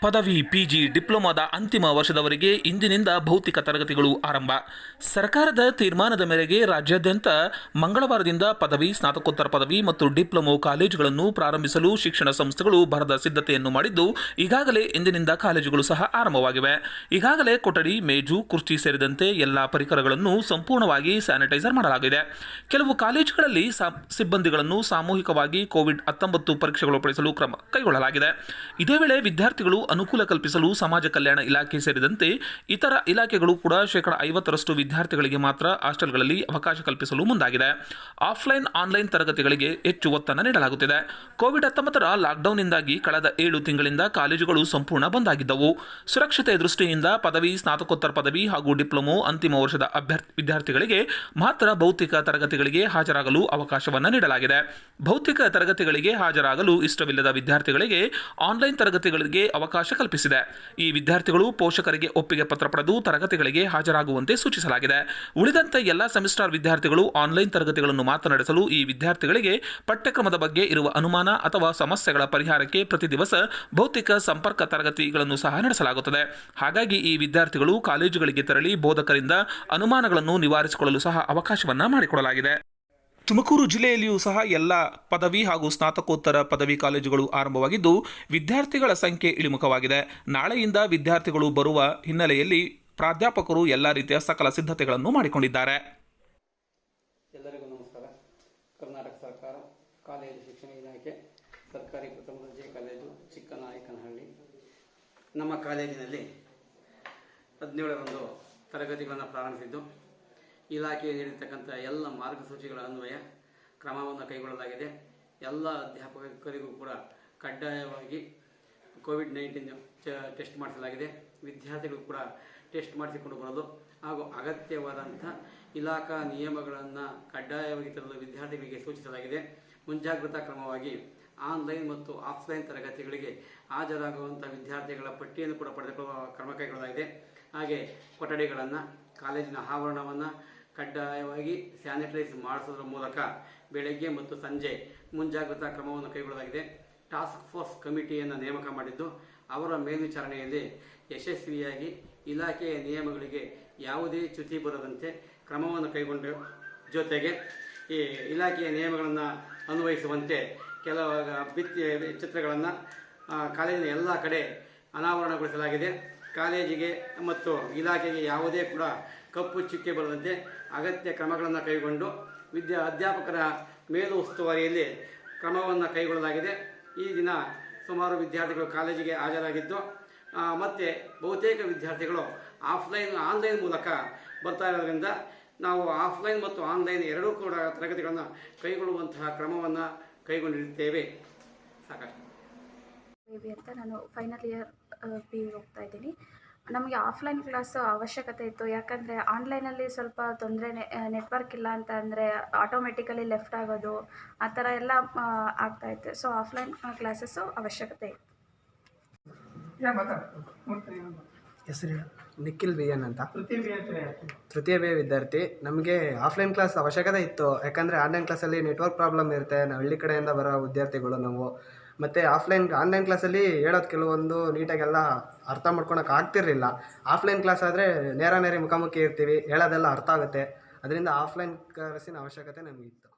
ಪದವಿ ಪಿಜಿ ಡಿಪ್ಲೊಮಾದ ಅಂತಿಮ ವರ್ಷದವರೆಗೆ ಇಂದಿನಿಂದ ಭೌತಿಕ ತರಗತಿಗಳು ಆರಂಭ. ಸರ್ಕಾರದ ತೀರ್ಮಾನದ ಮೇರೆಗೆ ರಾಜ್ಯಾದ್ಯಂತ ಮಂಗಳವಾರದಿಂದ ಪದವಿ, ಸ್ನಾತಕೋತ್ತರ ಪದವಿ ಮತ್ತು ಡಿಪ್ಲೊಮೊ ಕಾಲೇಜುಗಳನ್ನು ಪ್ರಾರಂಭಿಸಲು ಶಿಕ್ಷಣ ಸಂಸ್ಥೆಗಳು ಭರದ ಸಿದ್ಧತೆಯನ್ನು ಮಾಡಿದ್ದು, ಈಗಾಗಲೇ ಇಂದಿನಿಂದ ಕಾಲೇಜುಗಳು ಸಹ ಆರಂಭವಾಗಿವೆ. ಈಗಾಗಲೇ ಕೊಠಡಿ, ಮೇಜು, ಕುರ್ಚಿ ಸೇರಿದಂತೆ ಎಲ್ಲಾ ಪರಿಕರಗಳನ್ನು ಸಂಪೂರ್ಣವಾಗಿ ಸ್ಯಾನಿಟೈಸರ್ ಮಾಡಲಾಗಿದೆ. ಕೆಲವು ಕಾಲೇಜುಗಳಲ್ಲಿ ಸಿಬ್ಬಂದಿಗಳನ್ನು ಸಾಮೂಹಿಕವಾಗಿ ಕೋವಿಡ್ ಹತ್ತೊಂಬತ್ತು ಪರೀಕ್ಷೆಗಳು ಪಡಿಸಲು ಕ್ರಮ ಕೈಗೊಳ್ಳಲಾಗಿದೆ. ಇದೇ ವೇಳೆ ವಿದ್ಯಾರ್ಥಿಗಳು ಅನುಕೂಲ ಕಲ್ಪಿಸಲು ಸಮಾಜ ಕಲ್ಯಾಣ ಇಲಾಖೆ ಸೇರಿದಂತೆ ಇತರ ಇಲಾಖೆಗಳು ಕೂಡ ಶೇಕಡ ಐವತ್ತರಷ್ಟು ವಿದ್ಯಾರ್ಥಿಗಳಿಗೆ ಮಾತ್ರ ಹಾಸ್ಟೆಲ್ಗಳಲ್ಲಿ ಅವಕಾಶ ಕಲ್ಪಿಸಲು ಮುಂದಾಗಿದೆ. ಆಫ್ಲೈನ್, ಆನ್ಲೈನ್ ತರಗತಿಗಳಿಗೆ ಹೆಚ್ಚು ಒತ್ತನ್ನು ನೀಡಲಾಗುತ್ತಿದೆ. ಕೋವಿಡ್ ಹತ್ತೊಂಬತ್ತರ ಲಾಕ್ಡೌನ್ನಿಂದಾಗಿ ಕಳೆದ ಏಳು ತಿಂಗಳಿಂದ ಕಾಲೇಜುಗಳು ಸಂಪೂರ್ಣ ಬಂದಾಗಿದ್ದವು ಸುರಕ್ಷತೆ ದೃಷ್ಟಿಯಿಂದ ಪದವಿ, ಸ್ನಾತಕೋತ್ತರ ಪದವಿ ಹಾಗೂ ಡಿಪ್ಲೊಮೊ ಅಂತಿಮ ವರ್ಷದ ಅಭ್ಯರ್ಥಿ, ವಿದ್ಯಾರ್ಥಿಗಳಿಗೆ ಮಾತ್ರ ಭೌತಿಕ ತರಗತಿಗಳಿಗೆ ಹಾಜರಾಗಲು ಅವಕಾಶವನ್ನು ನೀಡಲಾಗಿದೆ. ಭೌತಿಕ ತರಗತಿಗಳಿಗೆ ಹಾಜರಾಗಲು ಇಷ್ಟವಿಲ್ಲದ ವಿದ್ಯಾರ್ಥಿಗಳಿಗೆ ಆನ್ಲೈನ್ ತರಗತಿಗಳಿಗೆ ಅವಕಾಶ ಕಲ್ಪಿಸಿದೆ. ಈ ವಿದ್ಯಾರ್ಥಿಗಳು ಪೋಷಕರಿಗೆ ಒಪ್ಪಿಗೆ ಪತ್ರ ಪಡೆದು ತರಗತಿಗಳಿಗೆ ಹಾಜರಾಗುವಂತೆ ಸೂಚಿಸಲಾಗಿದೆ. ಉಳಿದಂತೆ ಎಲ್ಲ ಸೆಮಿಸ್ಟರ್ ವಿದ್ಯಾರ್ಥಿಗಳು ಆನ್ಲೈನ್ ತರಗತಿಗಳನ್ನು ಮಾತ್ರ ನಡೆಸಲು ಈ ವಿದ್ಯಾರ್ಥಿಗಳಿಗೆ ಪಠ್ಯಕ್ರಮದ ಬಗ್ಗೆ ಇರುವ ಅನುಮಾನ ಅಥವಾ ಸಮಸ್ಯೆಗಳ ಪರಿಹಾರಕ್ಕೆ ಪ್ರತಿ ದಿವಸ ಭೌತಿಕ ಸಂಪರ್ಕ ತರಗತಿಗಳನ್ನು ಸಹ ನಡೆಸಲಾಗುತ್ತದೆ. ಹಾಗಾಗಿ ಈ ವಿದ್ಯಾರ್ಥಿಗಳು ಕಾಲೇಜುಗಳಿಗೆ ತೆರಳಿ ಬೋಧಕರಿಂದ ಅನುಮಾನಗಳನ್ನು ನಿವಾರಿಸಿಕೊಳ್ಳಲು ಸಹ ಅವಕಾಶವನ್ನು ಮಾಡಿಕೊಡಲಾಗಿದೆ. ತುಮಕೂರು ಜಿಲ್ಲೆಯಲ್ಲಿಯೂ ಸಹ ಎಲ್ಲ ಪದವಿ ಹಾಗೂ ಸ್ನಾತಕೋತ್ತರ ಪದವಿ ಕಾಲೇಜುಗಳು ಆರಂಭವಾಗಿದ್ದು, ವಿದ್ಯಾರ್ಥಿಗಳ ಸಂಖ್ಯೆ ಇಳಿಮುಖವಾಗಿದೆ. ನಾಳೆಯಿಂದ ವಿದ್ಯಾರ್ಥಿಗಳು ಬರುವ ಹಿನ್ನೆಲೆಯಲ್ಲಿ ಪ್ರಾಧ್ಯಾಪಕರು ಎಲ್ಲ ರೀತಿಯ ಸಕಲ ಸಿದ್ಧತೆಗಳನ್ನು ಮಾಡಿಕೊಂಡಿದ್ದಾರೆ. ಎಲ್ಲರಿಗೂ ನಮಸ್ಕಾರ. ಕರ್ನಾಟಕ ಸರ್ಕಾರ, ಕಾಲೇಜು ಶಿಕ್ಷಣ ಇಲಾಖೆ, ಸರ್ಕಾರಿ ಪ್ರಥಮ ದರ್ಜೆ ಕಾಲೇಜು ಚಿಕ್ಕನಾಯಕನಹಳ್ಳಿ. ನಮ್ಮ ಕಾಲೇಜಿನಲ್ಲಿ ಹದಿನೇಳರಂದು ತರಗತಿಗಳನ್ನು ಪ್ರಾರಂಭಿಸಿದ್ದು ಇಲಾಖೆ ನೀಡಿರ್ತಕ್ಕಂಥ ಎಲ್ಲ ಮಾರ್ಗಸೂಚಿಗಳ ಅನ್ವಯ ಕ್ರಮವನ್ನು ಕೈಗೊಳ್ಳಲಾಗಿದೆ. ಎಲ್ಲ ಅಧ್ಯಾಪಕರಿಗೂ ಕೂಡ ಕಡ್ಡಾಯವಾಗಿ ಕೋವಿಡ್ ನೈನ್ಟೀನ್ ಟೆಸ್ಟ್ ಮಾಡಿಸಲಾಗಿದೆ. ವಿದ್ಯಾರ್ಥಿಗಳು ಕೂಡ ಟೆಸ್ಟ್ ಮಾಡಿಸಿಕೊಂಡು ಬರಲು ಹಾಗೂ ಅಗತ್ಯವಾದಂಥ ಇಲಾಖಾ ನಿಯಮಗಳನ್ನು ಕಡ್ಡಾಯವಾಗಿ ತರಲು ವಿದ್ಯಾರ್ಥಿಗಳಿಗೆ ಸೂಚಿಸಲಾಗಿದೆ. ಮುಂಜಾಗ್ರತಾ ಕ್ರಮವಾಗಿ ಆನ್ಲೈನ್ ಮತ್ತು ಆಫ್ಲೈನ್ ತರಗತಿಗಳಿಗೆ ಹಾಜರಾಗುವಂಥ ವಿದ್ಯಾರ್ಥಿಗಳ ಪಟ್ಟಿಯನ್ನು ಕೂಡ ಪಡೆದುಕೊಳ್ಳುವ ಕ್ರಮ ಕೈಗೊಳ್ಳಲಾಗಿದೆ. ಹಾಗೆ ಕೊಠಡಿಗಳನ್ನು, ಕಾಲೇಜಿನ ಆವರಣವನ್ನು ಕಡ್ಡಾಯವಾಗಿ ಸ್ಯಾನಿಟೈಸ್ ಮಾಡಿಸೋದ್ರ ಮೂಲಕ ಬೆಳಗ್ಗೆ ಮತ್ತು ಸಂಜೆ ಮುಂಜಾಗ್ರತಾ ಕ್ರಮವನ್ನು ಕೈಗೊಳ್ಳಲಾಗಿದೆ. ಟಾಸ್ಕ್ ಫೋರ್ಸ್ ಕಮಿಟಿಯನ್ನು ನೇಮಕ ಮಾಡಿದ್ದು, ಅವರ ಮೇಲ್ವಿಚಾರಣೆಯಲ್ಲಿ ಯಶಸ್ವಿಯಾಗಿ ಇಲಾಖೆಯ ನಿಯಮಗಳಿಗೆ ಯಾವುದೇ ಚ್ಯುತಿ ಬರದಂತೆ ಕ್ರಮವನ್ನು ಕೈಗೊಂಡ ಜೊತೆಗೆ ಈ ಇಲಾಖೆಯ ನಿಯಮಗಳನ್ನು ಅನ್ವಯಿಸುವಂತೆ ಕೆಲವು ಭಿತ್ತಿ ಚಿತ್ರಗಳನ್ನು ಕಾಲೇಜಿನ ಎಲ್ಲ ಕಡೆ ಅನಾವರಣಗೊಳಿಸಲಾಗಿದೆ. ಕಾಲೇಜಿಗೆ ಮತ್ತು ಇಲಾಖೆಗೆ ಯಾವುದೇ ಕೂಡ ಕಪ್ಪು ಚುಕ್ಕೆ ಬರದಂತೆ ಅಗತ್ಯ ಕ್ರಮಗಳನ್ನು ಕೈಗೊಂಡು ವಿದ್ಯಾ ಅಧ್ಯಾಪಕರ ಮೇಲು ಉಸ್ತುವಾರಿಯಲ್ಲಿ ಕ್ರಮವನ್ನು ಕೈಗೊಳ್ಳಲಾಗಿದೆ. ಈ ದಿನ ಸುಮಾರು ವಿದ್ಯಾರ್ಥಿಗಳು ಕಾಲೇಜಿಗೆ ಹಾಜರಾಗಿದ್ದು ಮತ್ತು ಬಹುತೇಕ ವಿದ್ಯಾರ್ಥಿಗಳು ಆಫ್ಲೈನ್, ಆನ್ಲೈನ್ ಮೂಲಕ ಬರ್ತಾ ಇರೋದ್ರಿಂದ ನಾವು ಆಫ್ಲೈನ್ ಮತ್ತು ಆನ್ಲೈನ್ ಎರಡೂ ಕೂಡ ತರಗತಿಗಳನ್ನು ಕೈಗೊಳ್ಳುವಂತಹ ಕ್ರಮವನ್ನು ಕೈಗೊಂಡಿರುತ್ತೇವೆ ಸಾಕಷ್ಟು. ಬೇಬಿ ಅಂತ ನಾನು ಫೈನಲ್ ಇಯರ್ ಪಿ ಯು ಹೋಗ್ತಾ ಇದ್ದೀನಿ. ನಮಗೆ ಆಫ್ಲೈನ್ ಕ್ಲಾಸ್ ಅವಶ್ಯಕತೆ ಇತ್ತು. ಯಾಕಂದರೆ ಆನ್ಲೈನಲ್ಲಿ ಸ್ವಲ್ಪ ತೊಂದರೆ ನೆಟ್ವರ್ಕ್ ಇಲ್ಲ ಅಂತ ಅಂದರೆ ಆಟೋಮೆಟಿಕಲಿ ಲೆಫ್ಟ್ ಆಗೋದು ಆ ಥರ ಎಲ್ಲ ಆಗ್ತಾ ಇತ್ತು. ಸೊ ಆಫ್ಲೈನ್ ಕ್ಲಾಸಸ್ಸು ಅವಶ್ಯಕತೆ ಇತ್ತು. ಹೆಸರು ನಿಖಿಲ್ ಬಿ ಎನ್ ಅಂತ ತೃತೀಯ ಬಿ ವಿದ್ಯಾರ್ಥಿ. ನಮಗೆ ಆಫ್ಲೈನ್ ಕ್ಲಾಸ್ ಅವಶ್ಯಕತೆ ಇತ್ತು. ಯಾಕಂದರೆ ಆನ್ಲೈನ್ ಕ್ಲಾಸಲ್ಲಿ ನೆಟ್ವರ್ಕ್ ಪ್ರಾಬ್ಲಮ್ ಇರುತ್ತೆ. ನಾವು ಹಳ್ಳಿ ಕಡೆಯಿಂದ ಬರೋ ವಿದ್ಯಾರ್ಥಿಗಳು ನಾವು. ಮತ್ತು ಆಫ್ಲೈನ್ ಆನ್ಲೈನ್ ಕ್ಲಾಸಲ್ಲಿ ಹೇಳೋದು ಕೆಲವೊಂದು ನೀಟಾಗೆಲ್ಲ ಅರ್ಥ ಮಾಡ್ಕೊಳಕ್ಕೆ ಆಗ್ತಿರಲಿಲ್ಲ. ಆಫ್ಲೈನ್ ಕ್ಲಾಸ್ ಆದರೆ ನೇರ ನೇರ ಮುಖಾಮುಖಿ ಇರ್ತೀವಿ, ಹೇಳೋದೆಲ್ಲ ಅರ್ಥ ಆಗುತ್ತೆ. ಅದರಿಂದ ಆಫ್ಲೈನ್ ಕ್ಲಾಸಿನ ಅವಶ್ಯಕತೆ ನಮಗಿತ್ತು